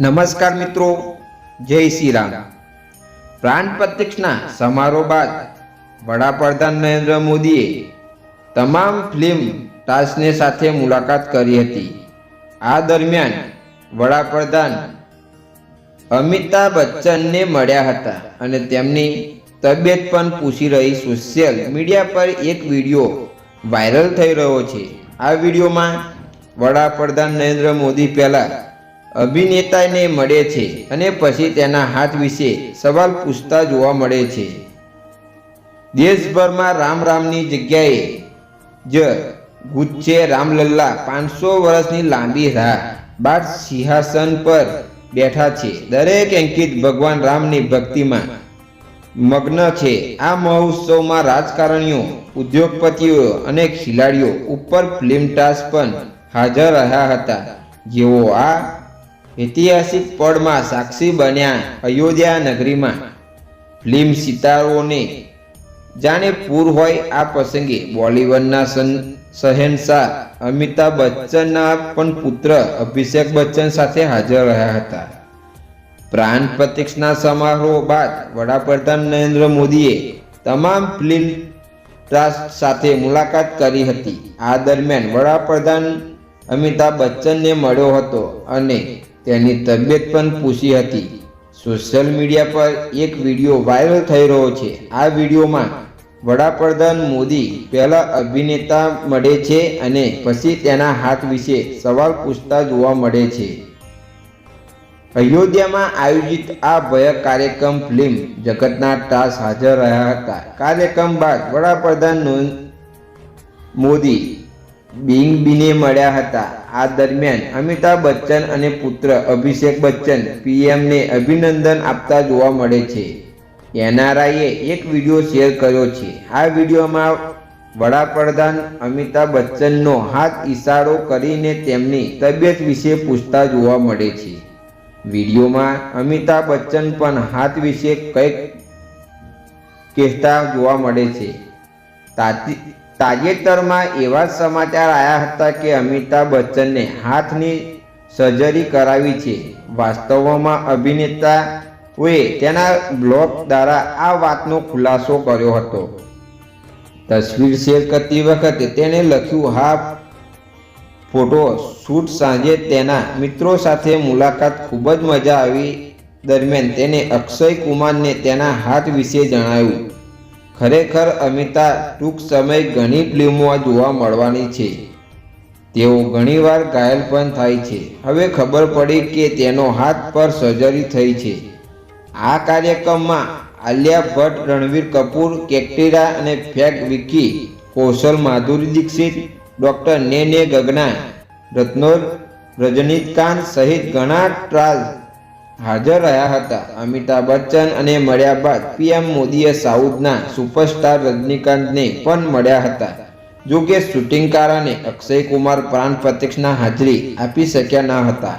નમસ્કાર મિત્રો, જય શ્રી રામ પ્રાણ પ્રતિક્ષના સમારોહ બાદ વડાપ્રધાન નરેન્દ્ર મોદીએ તમામ ફિલ્મ ટાસ્કને સાથે મુલાકાત કરી હતી. આ દરમિયાન વડાપ્રધાન અમિતાભ બચ્ચનને મળ્યા હતા અને તેમની તબિયત પણ પૂછી રહી. સોશિયલ મીડિયા પર એક વીડિયો વાયરલ થઈ રહ્યો છે. આ વિડીયોમાં વડાપ્રધાન નરેન્દ્ર મોદી પહેલા અભિનેતાને મળે છે અને પછી તેના હાથ વિશે સવાલ પૂછતા જોવા મળે છે. દેશભરમાં રામ રામની જગ્યાએ જ ગુચ્છે રામલલ્લા પાંચસો વર્ષની લાંબી રાહ. બાદ સિંહાસન પર બેઠા છે. દરેક અંકિત ભગવાન રામની ભક્તિમાં મગ્ન છે. આ મહોત્સવમાં રાજકારણીઓ, ઉદ્યોગપતિઓ અને ખેલાડીઓ ઉપર ફિલ્મ ટાસ્ક પણ હાજર રહ્યા હતા. જેઓ આ ઐતિહાસિક પળમાં સાક્ષી બન્યા અયોધ્યા નગરીમાં. ફિલ્મ સિતારોને જાણે પૂર હોય આ પ્રસંગે બોલિવૂડના શહેનશાહ અમિતાભ બચ્ચનના પણ પુત્ર અભિષેક બચ્ચન સાથે હાજર રહ્યા હતા. પ્રાણ પ્રતિક્ષના સમારોહ બાદ વડાપ્રધાન નરેન્દ્ર મોદીએ તમામ ફિલ્મ ટ્રસ્ટ સાથે મુલાકાત કરી હતી. આ દરમિયાન વડાપ્રધાન અમિતાભ બચ્ચનને મળ્યો હતો અને તેની તબિયત પણ પૂછી હતી. સોશિયલ મીડિયા પર એક વીડિયો વાયરલ થઈ રહ્યો છે. આ વિડીયોમાં વડાપ્રધાન મોદી પહેલા અભિનેતા મળે છે અને પછી તેના હાથ વિશે સવાલ પૂછતા જોવા મળે છે. અયોધ્યામાં આયોજિત આ ભયક કાર્યક્રમ ફિલ્મ જગતના તાસ હાજર રહ્યા હતા. કાર્યક્રમ બાદ વડાપ્રધાન મોદી બિંગ બીને મળ્યા હતા. આ દરમિયાન અમિતાભ બચ્ચન અને પુત્ર અભિષેક બચ્ચન પીએમને અભિનંદન આપતા જોવા મળે છે. એનઆરઆઈએ એક વીડિયો શેર કર્યો છે. આ વિડીયોમાં વડાપ્રધાન અમિતાભ બચ્ચનનો હાથ ઇશારો કરીને તેમની તબિયત વિશે પૂછતા જોવા મળે છે. વિડીયોમાં અમિતાભ બચ્ચન પણ હાથ વિશે કંઈક કહેતા જોવા મળે છે. તાતી- તાજેતરમાં એવા સમાચાર આવ્યા હતા કે અમિતાભ બચ્ચનને હાથની સર્જરી કરાવી છે. વાસ્તવમાં અભિનેતાઓએ તેના બ્લોગ દ્વારા આ વાતનો ખુલાસો કર્યો હતો. તસવીર શેર કરતી વખતે તેણે લખ્યું, હા, ફોટો શૂટ સાંજે તેના મિત્રો સાથે મુલાકાત ખૂબ જ મજા આવી દરમિયાન તેને અક્ષય કુમારને તેના હાથ વિશે જણાવ્યું. ખરેખર અમિતા, ટૂંક સમય ઘણી ફિલ્મોમાં જોવા મળવાની છે. તેઓ ઘણીવાર ઘાયલ પણ થાય છે. હવે ખબર પડી કે તેનો હાથ પર સર્જરી થઈ છે. આ કાર્યક્રમમાં આલિયા ભટ્ટ, રણવીર કપૂર કેક્ટેરા અને ફેગ વિકી, કૌશલ માધુરી દીક્ષિત, ડૉક્ટર ને ગગના રત્નોર રજનીકાંત સહિત ઘણા ટ્રાલ હાજર રહ્યા હતા. અમિતાભ બચ્ચન અને મળ્યા બાદ પીએમ મોદીએ સાઉથના સુપરસ્ટાર રજનીકાંતને પણ મળ્યા હતા. જો કે શૂટિંગ કારણે અક્ષય કુમાર પ્રાણ પ્રત્યક્ષના હાજરી આપી શક્યા ન હતા.